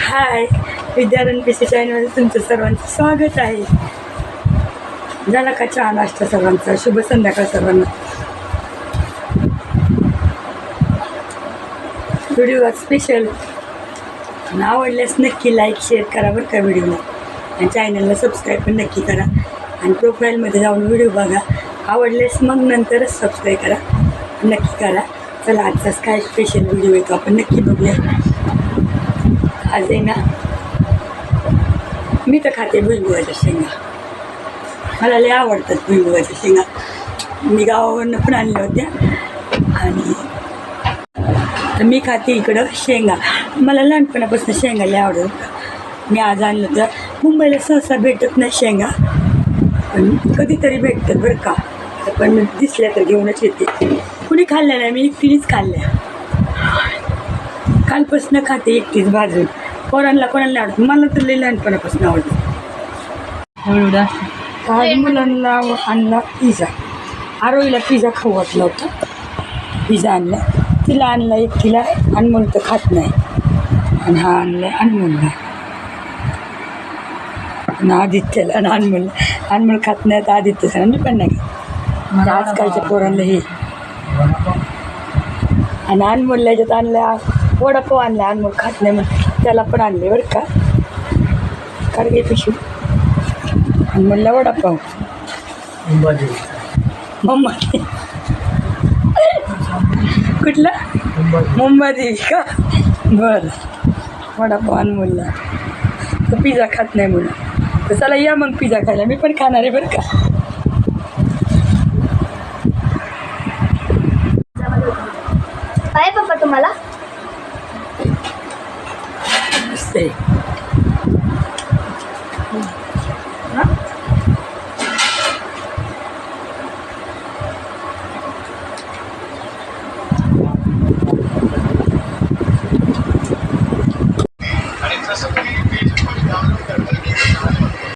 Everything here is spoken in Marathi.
हाय विद्यारण पी सी चॅनलमध्ये तुमचं सर्वांचं स्वागत आहे. झाला का चहा नाश्ता सर्वांचा? शुभ संध्याकाळ सर्वांना. व्हिडिओ स्पेशल आवडल्यास नक्की लाईक शेअर करा बरं का व्हिडिओला आणि चॅनलला सबस्क्राईब पण नक्की करा. आणि प्रोफाईलमध्ये जाऊन व्हिडिओ बघा. आवडल्यास मग नंतरच सबस्क्राईब करा. नक्की करा. चला आजचाच काय स्पेशल व्हिडिओ येतो. आपण नक्की बघूया. आज आहे ना? मी तर खाते भुईमुगाच्या शेंगा. मला लय आवडतात भुईमुगाच्या शेंगा. मी गावावरनं पण आणल्या होत्या. आणि तर मी खाते इकडं शेंगा. मला लहानपणापासून शेंगा लय आवडत मी आज आणलं तर मुंबईला सहसा भेटत नाही शेंगा. पण कधीतरी भेटतात बरं का. पण दिसल्या तर घेऊनच येते. कुणी खाल्ल्या नाही मी एकटीनेच खाल्ल्या. कालपासून खाते एकटीच भाजून. पोरांना कोणाला आवडत? मला तर लई लहानपणापासून आवडतं. आज मुलांना आणला पिझ्झा. आरोईला पिझ्झा खाऊ वाटला होता. पिझ्झा आणला. तिला आणला एक तिला अनमोल तर खात नाही. आणि हा आणला अनमोलला आणि आदित्यला आणि अनमोल अनमोल खात नाही तर आदित्यचं आणि मी पण नाही खात. आजकालच्या पोरांना हे. आणि अनमोलला याच्यात आणल्या वडापाव आणला अनमोल खात नाही मग त्याला पण आणले बरं का. घे पिशवी. आणि म्हणला वडापाव मम्मा कुठला? मुंबादेवी का? बरं. वडापाव म्हणला तर पिझ्झा खात नाही म्हणून. तर चला या मग पिझ्झा खायला. मी पण खाणार आहे बरं का काय पप्पा तुम्हाला? मस्त